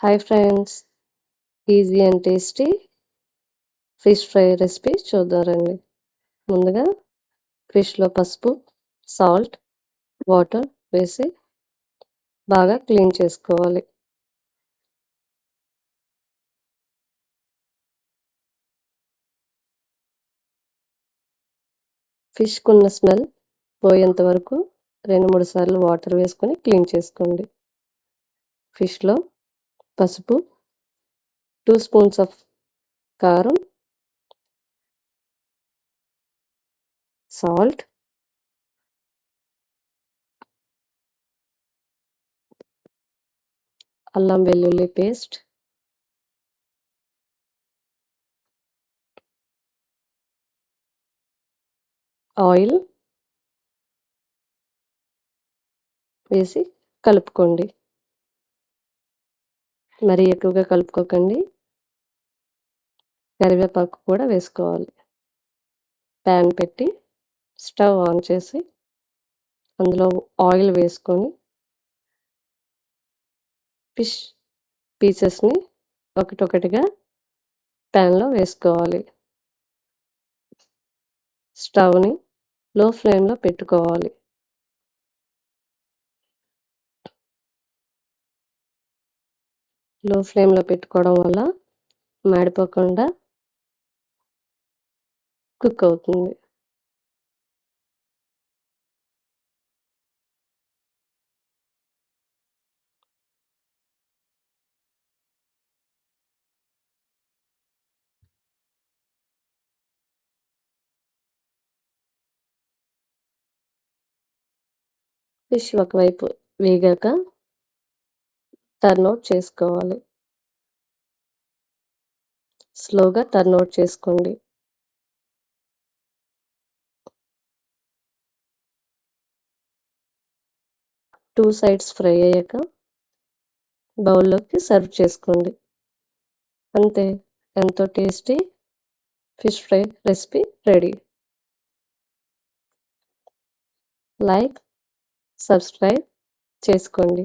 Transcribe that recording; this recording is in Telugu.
Hi friends easy and tasty fish fry recipe చూద్దాం రండి ముందుగా ఫిష్లో పసుపు సాల్ట్ వాటర్ వేసి బాగా క్లీన్ చేసుకోవాలి. ఫిష్కున్న స్మెల్ పోయేంత వరకు రెండు మూడు సార్లు వాటర్ వేసుకొని క్లీన్ చేసుకోండి. ఫిష్లో పసుపు టూ స్పూన్స్ ఆఫ్ కారం సాల్ట్ అల్లం వెల్లుల్లి పేస్ట్ ఆయిల్ వేసి కలుపుకోండి. మరి ఎక్కువగా కలుపుకోకండి. కరివేపాకు కూడా వేసుకోవాలి. ప్యాన్ పెట్టి స్టవ్ ఆన్ చేసి అందులో ఆయిల్ వేసుకొని ఫిష్ పీసెస్ని ఒకటొకటిగా ప్యాన్లో వేసుకోవాలి. స్టవ్ని లో ఫ్లేమ్లో పెట్టుకోవాలి. లో ఫ్లేమ్లో పెట్టుకోవడం వల్ల మాడిపోకుండా కుక్ అవుతుంది. ఫిష్ ఒకవైపు వేగాక టర్న్ అవుట్ చేసుకోవాలి. స్లోగా టర్న్ అవుట్ చేసుకోండి. టూ సైడ్స్ ఫ్రై అయ్యాక బౌల్లోకి సర్వ్ చేసుకోండి. అంతే ఎంతో tasty fish fry recipe ready like subscribe చేసుకోండి.